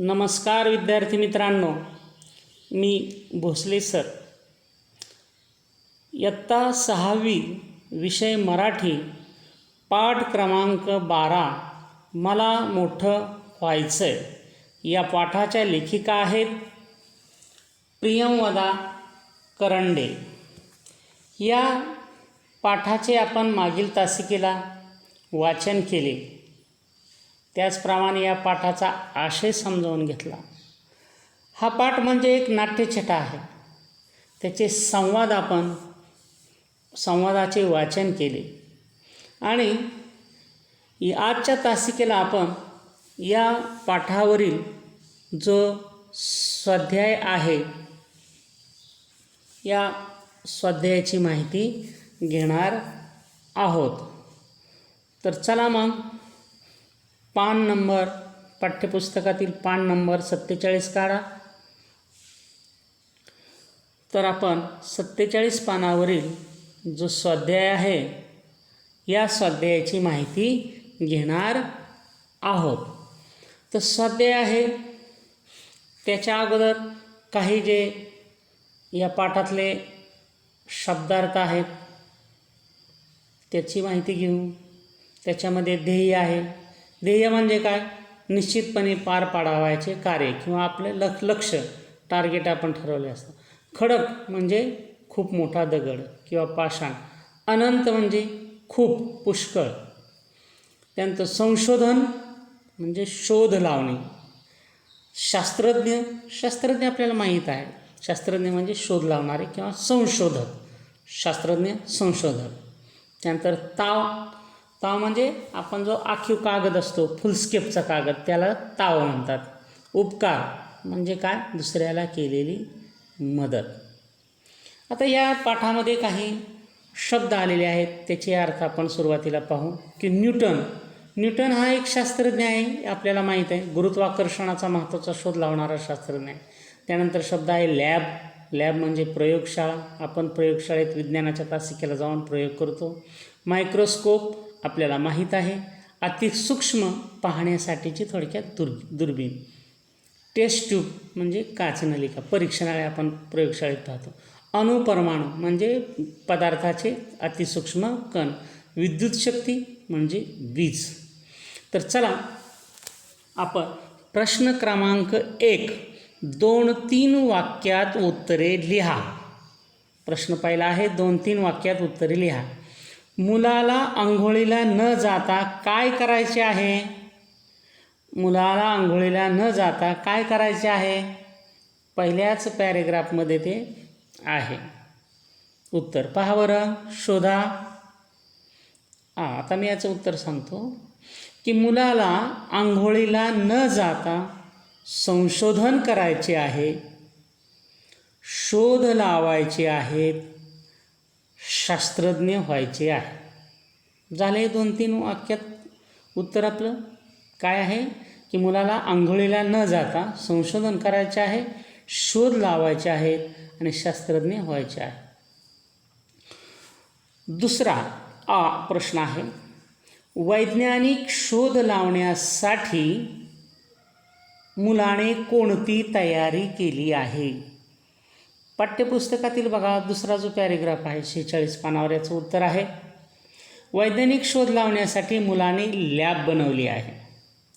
नमस्कार विद्यार्थी मित्रांनो मी भोसले सर. इयत्ता सहावी विषय मराठी पाठ क्रमांक बारा मला मोठं व्हायचं आहे या पाठाच्या लेखिका आहेत प्रियंवदा करंडे. या पाठाचे आपण मागील तासिकेला वाचन केले. त्याचप्रमाणे या पाठाचा आशय समजावून घेतला. हा पाठ म्हणजे एक नाट्यछटा आहे. त्याचे संवाद आपण संवादाचे वाचन केले. आणि आजच्या तासिकेला आपण या पाठावरील जो स्वाध्याय आहे या स्वाध्यायाची माहिती घेणार आहोत. तर चला मग पान नंबर पाठ्यपुस्तकातील पान नंबर सत्तेचाळीस काढा. तर आपण सत्तेचाळीस पानावरील जो स्वाध्याय आहे या स्वाध्यायाची माहिती घेणार आहोत. तर स्वाध्याय आहे त्याच्या अगोदर काही जे या पाठातले शब्दार्थ आहेत त्याची माहिती घेऊ. त्याच्यामध्ये ध्येय आहे. ध्येय म्हणजे काय? निश्चितपणे पार पाडावायचे कार्य किंवा आपले लक्ष लक्ष टार्गेट आपण ठरवले असतं. खडक म्हणजे खूप मोठा दगड किंवा पाषाण. अनंत म्हणजे खूप पुष्कळ. त्यानंतर संशोधन म्हणजे शोध लावणे. शास्त्रज्ञ शास्त्रज्ञ आपल्याला माहीत आहे. शास्त्रज्ञ म्हणजे शोध लावणारे किंवा संशोधक. शास्त्रज्ञ संशोधक. त्यानंतर ताव ताव म्हणजे आपण जो आखीव कागद असतो फुलस्केपचा कागद त्याला ताव म्हणतात. उपकार म्हणजे काय? दुसऱ्याला केलेली मदत. आता या पाठामध्ये काही शब्द आलेले आहेत त्याचे अर्थ आपण सुरुवातीला पाहू की न्यूटन न्यूटन हा एक शास्त्रज्ञ आहे आपल्याला माहीत आहे. गुरुत्वाकर्षणाचा महत्त्वाचा शोध लावणारा शास्त्रज्ञ आहे. त्यानंतर शब्द आहे लॅब. लॅब म्हणजे प्रयोगशाळा. आपण प्रयोगशाळेत विज्ञानाच्या तासिकेला जाऊन प्रयोग करतो. मायक्रोस्कोप आपल्याला माहीत आहे. अति सूक्ष्म पाहण्यासाठीची थोडक्यात दुर् दुर्बीण. टेस्ट ट्यूब म्हणजे काचनलिका परीक्षणाळे आपण प्रयोगशाळेत पाहतो. अणुपरमाणू म्हणजे पदार्थाचे अतिसूक्ष्म कण. विद्युत शक्ती म्हणजे वीज. तर चला आपण प्रश्न क्रमांक एक दोन तीन वाक्यात उत्तरे लिहा. प्रश्न पहिला आहे दोन तीन वाक्यात उत्तरे लिहा. मुलाला आंघोळीला न जाता काय करायचे आहे? मुलाला आंघोळीला न जाता काय करायचे आहे? पहिल्याच पॅरेग्राफमध्ये ते आहे. उत्तर पहा बरं शोधा. हां आता मी याचं उत्तर सांगतो. की मुलाला आंघोळीला न जाता संशोधन करायचे आहे शोध लावायचे आहेत शास्त्रज्ञ व्हायचे आहे. झाले दोन तीन वाक्यात उत्तर आपलं? काय आहे? की मुलाला आंघोळीला न जाता संशोधन करायचे आहे शोध लावायचे आहेत आणि शास्त्रज्ञ व्हायचे आहे. दुसरा आ प्रश्न आहे. वैज्ञानिक शोध लावण्यासाठी मुलाने कोणती तयारी केली आहे? पाठ्यपुस्तकातील बघा दुसरा जो पॅरेग्राफ आहे शेहेचाळीस पानावर याचं उत्तर आहे. वैज्ञानिक शोध लावण्यासाठी मुलाने लॅब बनवली आहे.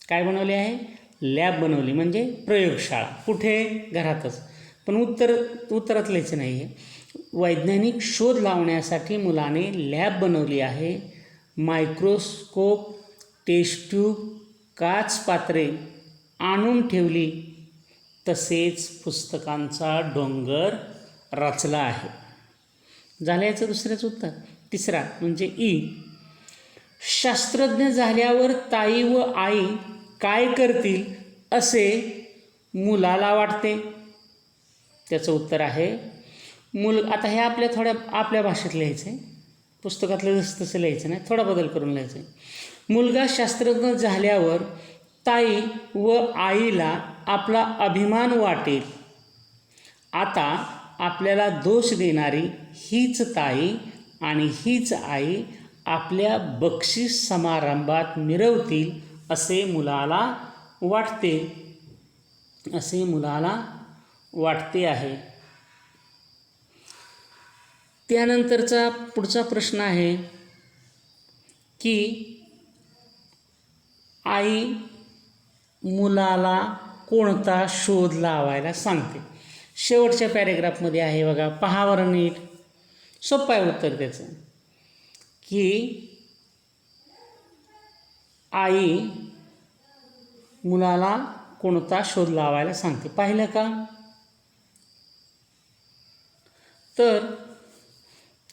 काय बनवली आहे? लॅब बनवली म्हणजे प्रयोगशाळा. कुठे? घरातच. पण उत्तर उत्तरातलेच नाही आहे वैज्ञानिक शोध लावण्यासाठी मुलाने लॅब बनवली आहे. मायक्रोस्कोप टेस्ट ट्यूब काच पात्रे आणून ठेवली. तसेच पुस्तकांचा डोंगर रचला आहे. झालं याचं दुसऱ्याच उत्तर? तिसरा म्हणजे ई. शास्त्रज्ञ झाल्यावर ताई व आई काय करतील असे मुलाला वाटते? त्याचं उत्तर आहे मुल आता हे आपल्या थोड्या आपल्या भाषेत लिहायचं आहे. पुस्तकातलं जसं तसं लिहायचं नाही थोडा बदल करून लिहायचं आहे. मुलगा शास्त्रज्ञ झाल्यावर ताई व आईला आपला अभिमान वाटेल. आता आपल्याला दोष देणारी हीच ताई आणि हीच आई आपल्या बक्षीस समारंभात मिरवतील असे मुलाला वाटते. असे मुलाला वाटते आहे. त्यानंतरचा पुढचा प्रश्न आहे की आई मुलाला कोणता शोध लावायला सांगते? शेवटच्या पॅरेग्राफमध्ये आहे बघा पहावर नीट. सोपं आहे उत्तर त्याचं. की आई मुलाला कोणता शोध लावायला सांगते. पाहिलं का? तर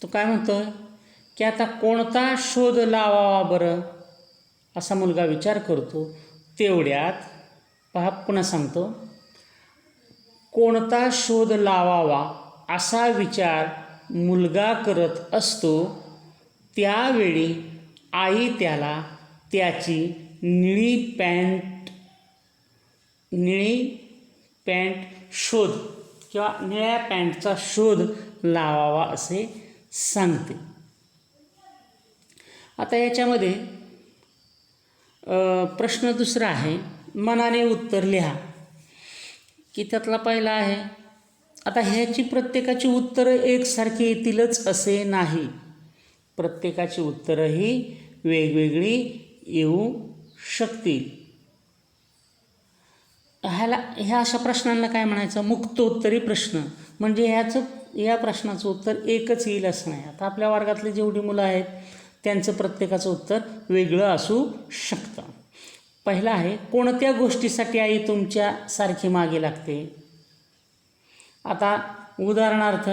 तो काय म्हणतो? की आता कोणता शोध लावावा बरं? असा मुलगा विचार करतो. तेवढ्यात पहा पुन्हा सांगतो कोणता शोध लावावा असा विचार मुलगा करत असतो त्यावेळी आई त्याला त्याची निळी पॅन्ट निळी पॅन्ट शोध किंवा निळ्या पॅन्टचा शोध लावावा असे सांगते. आता याच्यामध्ये प्रश्न दुसरा आहे. मनाने उत्तर लिहा. की त्यातला पहिला आहे. आता ह्याची प्रत्येकाची उत्तरं एकसारखी येतीलच असे नाही. प्रत्येकाची उत्तरंही वेगवेगळी येऊ शकतील. ह्याला ह्या अशा प्रश्नांना काय म्हणायचं? मुक्तोत्तरी प्रश्न. म्हणजे ह्याचं या प्रश्नाचं उत्तर एकच येईल असं नाही. आता आपल्या वर्गातली जेवढी मुलं आहेत त्यांचं प्रत्येकाचं उत्तर वेगळं असू शकतं. पहिला आहे कोणत्या गोष्टीसाठी आई तुमच्या सारखी मागे लागते? आता उदाहरणार्थ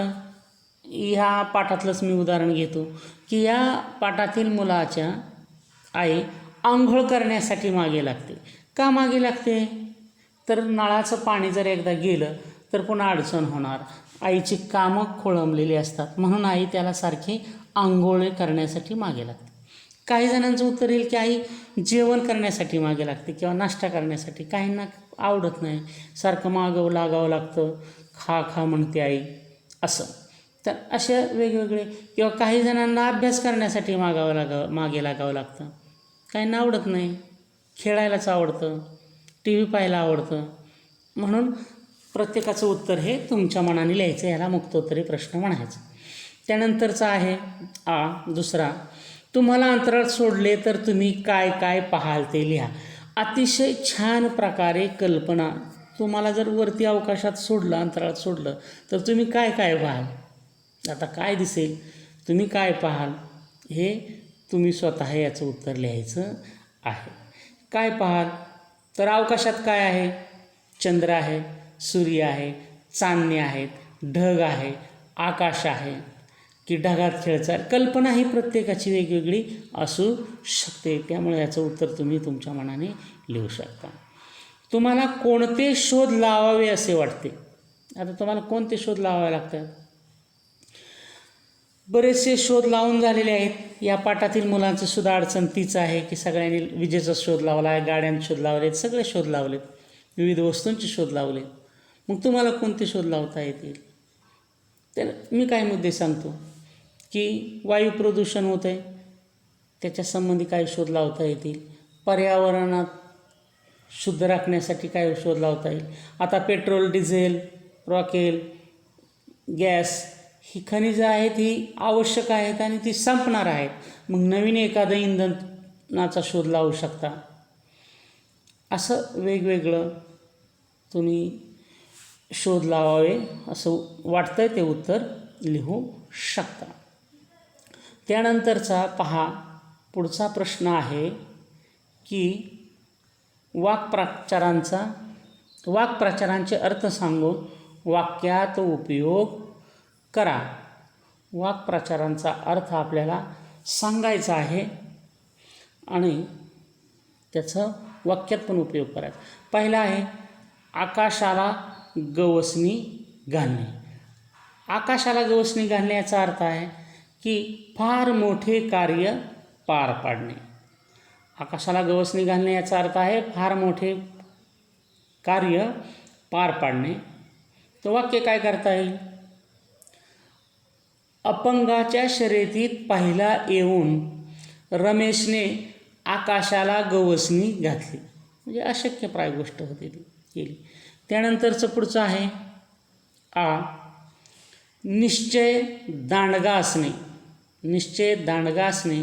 ह्या पाठातलंच मी उदाहरण घेतो की या पाठातील मुलाच्या आई आंघोळ करण्यासाठी मागे लागते. का मागे लागते? तर नळाचं पाणी जर एकदा गेलं तर पुन्हा अडचण होणार. आईची कामं खोळंबलेली असतात म्हणून आई त्याला सारखी आंघोळ करण्यासाठी मागे लागते. काही जणांचं उत्तर येईल की आई जेवण करण्यासाठी मागे लागते किंवा नाश्ता करण्यासाठी. काहींना आवडत नाही. सारखं मागवं लागावं लागतं. खा खा म्हणते आई. असं. तर अशा वेगवेगळे किंवा काही जणांना अभ्यास करण्यासाठी मागावं लागावं मागे लागावं लागतं. काहींना आवडत नाही. खेळायलाच आवडतं. टी व्ही पाहायला आवडतं. म्हणून प्रत्येकाचं उत्तर हे तुमच्या मनाने लिहायचं. याला मुक्तोत्तरी प्रश्न म्हणायचं. त्यानंतरचा आहे आ दुसरा. तुम्हाला अंतराळ सोडले तर तुम्ही काय काय पाहाल ते लिहा. अतिशय छान प्रकारे कल्पना. तुम्हाला जर वरती अवकाशात सोडलं अंतराळात सोडलं तर तुम्ही काय काय पाहाल? आता काय दिसेल? तुम्ही काय पाहाल? हे तुम्ही स्वतः याचं उत्तर लिहायचं आहे. काय पाहाल? तर अवकाशात काय आहे? चंद्र आहे सूर्य आहे चांदणे आहेत ढग आहे आकाश आहे. की ढगात खेळचाल कल्पना ही प्रत्येकाची वेगवेगळी असू शकते. त्यामुळे याचं उत्तर तुम्ही तुमच्या मनाने लिहू शकता. तुम्हाला कोणते शोध लावावे असे वाटते? आता तुम्हाला कोणते शोध लावावे लागतात? बरेचसे शोध लावून झालेले आहेत. या पाठातील मुलांचं सुद्धा अडचण तीच आहे की सगळ्यांनी विजेचा शोध लावला आहे गाड्यांचे शोध लावलेत सगळे शोध लावलेत. विविध वस्तूंचे शोध लावले मग तुम्हाला कोणते शोध लावता येतील? तर मी काय मुद्दे सांगतो? की वायू प्रदूषण होतं आहे त्याच्या संबंधी काय शोध लावता येतील. पर्यावरणात शुद्ध राखण्यासाठी काय शोध लावता येईल. आता पेट्रोल डिझेल रॉकेल गॅस ही खनिजं आहेत ही आवश्यक आहेत आणि ती संपणार आहेत. मग नवीन एखादं इंधनाचा शोध लावू शकता. असं वेगवेगळं तुम्ही शोध लावावे असं वाटतं ते उत्तर लिहू शकता. त्यानंतरचा पहा पुढचा प्रश्न आहे की वाक्प्राचारांचा वाक्प्रचारांचे अर्थ सांगून वाक्यात उपयोग करा. वाक्प्रचारांचा अर्थ आपल्याला सांगायचा आहे आणि त्याचं वाक्यात पण उपयोग करायचा. पहिला आहे आकाशाला गवसणी घालणे. आकाशाला गवसणी घालणे याचा अर्थ आहे की फार मोठे कार्य पार पाडणे. आकाशाला गवसणी घालणे याचा अर्थ आहे फार मोठे कार्य पार पाडणे. तर वाक्य काय करता येईल? अपंगाच्या शर्यतीत पहिला येऊन रमेशने आकाशाला गवसणी घातली. म्हणजे अशक्यप्राय गोष्ट होती ती केली. त्यानंतरचं पुढचं आहे. आ. निश्चय दांडगा असणे. निश्चय दांडगा असणे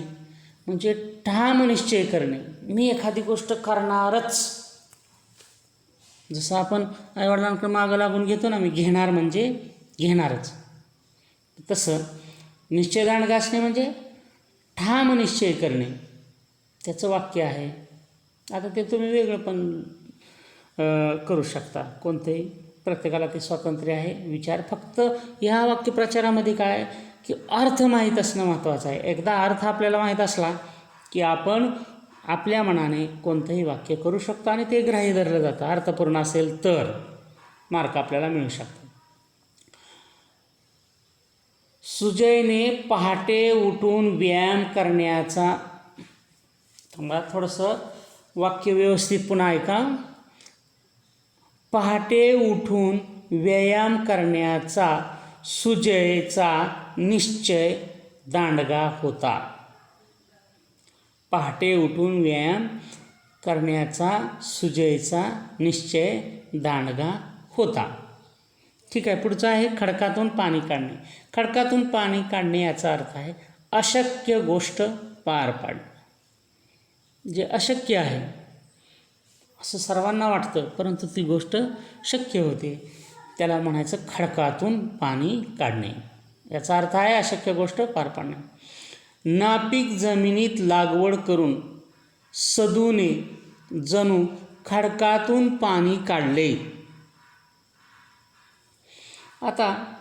म्हणजे ठाम निश्चय करणे. मी एखादी गोष्ट करणारच. जसं आपण आईवडिलांकडे मागं लागून घेतो ना मी घेणार म्हणजे घेणारच. तसं निश्चय दांडगा असणे म्हणजे ठाम निश्चय करणे. त्याचं वाक्य आहे. आता ते तुम्ही वेगळं पण करू शकता. कोणतंही प्रत्येकाला ते स्वातंत्र्य आहे. विचार फक्त ह्या वाक्यप्रचारामध्ये काय? आहे की अर्थ माहीत असणं महत्त्वाचं आहे. एकदा अर्थ आपल्याला माहीत असला की आपण आपल्या मनाने कोणतंही वाक्य करू शकतो आणि ते ग्राह्य धरलं जातं. अर्थपूर्ण असेल तर मार्क आपल्याला मिळू शकतो सुजयने पहाटे उठून व्यायाम करण्याचा थांबा थोडंसं वाक्य व्यवस्थित पुन्हा ऐका. पहाटे उठून व्यायाम करण्याचा सुजयचा निश्चय दांडगा होता. पहाटे उठून व्यायाम करण्याचा सुजयचा निश्चय दांडगा होता. ठीक आहे पुढचं आहे खडकातून पाणी काढणे. खडकातून पाणी काढणे याचा अर्थ आहे अशक्य गोष्ट पार पाडणे. जे अशक्य आहे असं सर्वांना वाटतं परंतु ती गोष्ट शक्य होते. त्याला म्हणायचं खडकातून पाणी काढणे. याचा अर्थ आहे अशक्य गोष्ट पार पाडणे. नापीक जमिनीत लागवड करून सदूने जणू खडकातून पाणी काढले. आता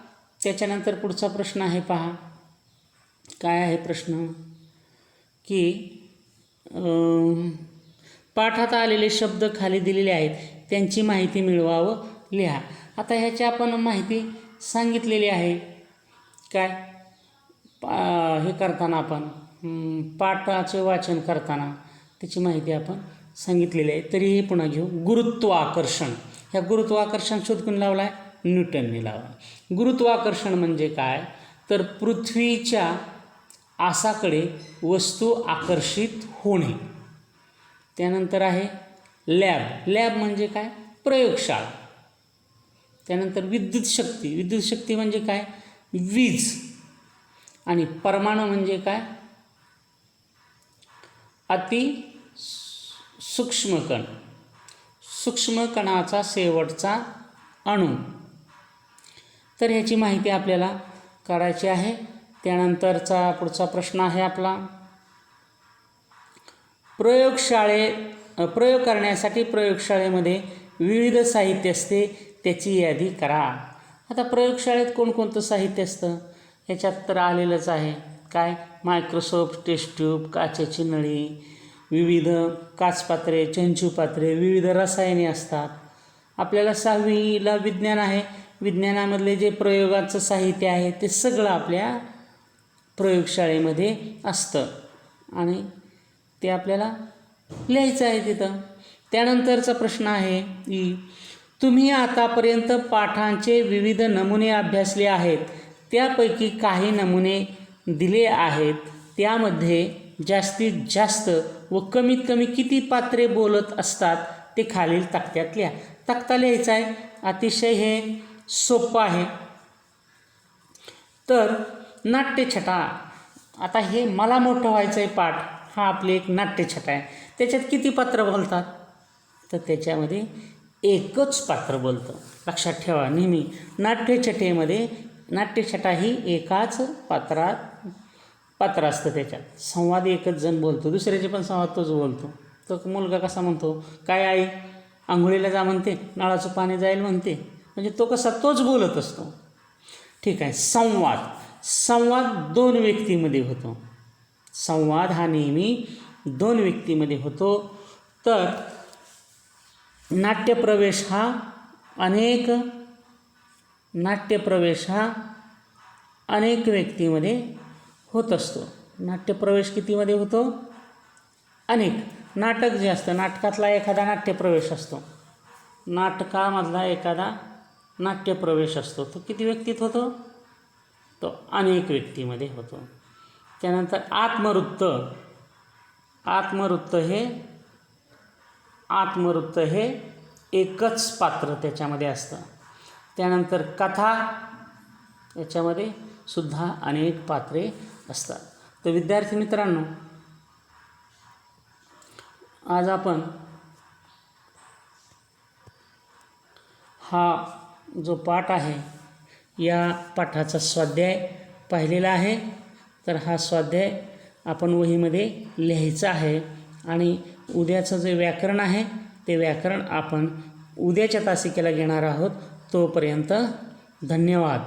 त्याच्यानंतर पुढचा प्रश्न आहे पहा. काय आहे प्रश्न? की पाठात आलेले शब्द खाली दिलेले आहेत. त्यांची माहिती मिळवावं लिहा. आता ह्याची आपण माहिती सांगितलेली आहे. काय? पा हे करताना आपण पाठाचे वाचन करताना त्याची माहिती आपण सांगितलेली आहे. तरीही पुन्हा घेऊ. गुरुत्वाकर्षण. ह्या गुरुत्वाकर्षण शोध कोणी लावला आहे न्यूटनने लावला गुरुत्वाकर्षण म्हणजे काय? तर पृथ्वीच्या आसाकडे वस्तू आकर्षित होणे. त्यानंतर आहे लॅब. लॅब म्हणजे काय? प्रयोगशाळा. त्यानंतर विद्युत शक्ती. विद्युत शक्ती म्हणजे काय? वीज. आणि परमाणू म्हणजे काय? अति सूक्ष्म कण सूक्ष्म कणाचा शेवटचा अणू. तर ह्याची माहिती आपल्याला काढायची आहे. त्यानंतरचा पुढचा प्रश्न आहे आपला. प्रयोगशाळे प्रयोग करण्यासाठी प्रयोगशाळेमध्ये विविध साहित्य असते. त्याची यादी करा. आता प्रयोगशाळेत कोणकोणतं साहित्य असतं? ह्याच्यात तर आलेलंच आहे. काय? मायक्रोसॉफ्ट टेस्ट ट्यूब काचेची नळी विविध काचपात्रे चंचू पात्रे विविध रसायने असतात. आपल्याला सहावीला विज्ञान आहे. विज्ञानामधले जे प्रयोगाचं साहित्य आहे ते सगळं आपल्या प्रयोगशाळेमध्ये असतं. आणि ते आपल्याला लिहायचं आहे तिथं. त्यानंतरचा प्रश्न आहे की तुम्ही आतापर्यंत पाठांचे विविध नमुने अभ्यासले आहेत. त्यापैकी काही नमुने दिले आहेत. त्यामध्ये जास्तीत जास्त व कमीत कमी किती पात्रे बोलत असतात ते खालील तक्त्यात लिहा. तक्ता लिहायचा आहे. अतिशय हे सोपं आहे. तर नाट्यछटा आता हे मला मोठं व्हायचं आहे पाठ. हा आपली एक नाट्यछटा आहे. त्याच्यात किती पात्र बोलतात? तर त्याच्यामध्ये एकच पात्र बोलतं. लक्षात ठेवा नेहमी नाट्यछटेमध्ये नाट्यछटा ही एकाच पात्रात पात्र असतं त्याच्यात. संवाद एकच जण बोलतो दुसऱ्याचे पण संवाद तोच बोलतो. तो मुलगा कसा म्हणतो काय आई आंघोळीला जा म्हणते नळाचं पाणी जाईल म्हणते. म्हणजे तो कसा तोच बोलत असतो. ठीक आहे संवाद. संवाद दोन व्यक्तीमध्ये होतो. संवाद हा नेहमी दोन व्यक्तीमध्ये होतो. तर नाट्यप्रवेश हा अनेक नाट्यप्रवेश हा अनेक व्यक्तीमध्ये होत असतो. नाट्यप्रवेश कितीमध्ये होतो? अनेक. नाटक जे असतं नाटकातला एखादा नाट्यप्रवेश असतो. नाटकामधला एखादा नाट्यप्रवेश असतो. तो किती व्यक्तीत होतो? तो अनेक व्यक्तीमध्ये होतो. त्यानंतर आत्मवृत्त. आत्मवृत्त हे आत्मवृत्त हे एकच पात्र त्याच्यामध्ये असतं. त्यानंतर कथा याच्यामध्ये सुद्धा अनेक पात्रे असतात. तर विद्यार्थी मित्रांनो आज आपण हा जो पाठ आहे या पाठाचा स्वाध्याय पाहिलेला आहे. तर हा स्वाध्याय आपण वहीमध्ये लिहायचा आहे आणि उद्याचं जे व्याकरण आहे ते व्याकरण आपण उद्याच्या तासिकेला घेणार आहोत. तोपर्यंत धन्यवाद.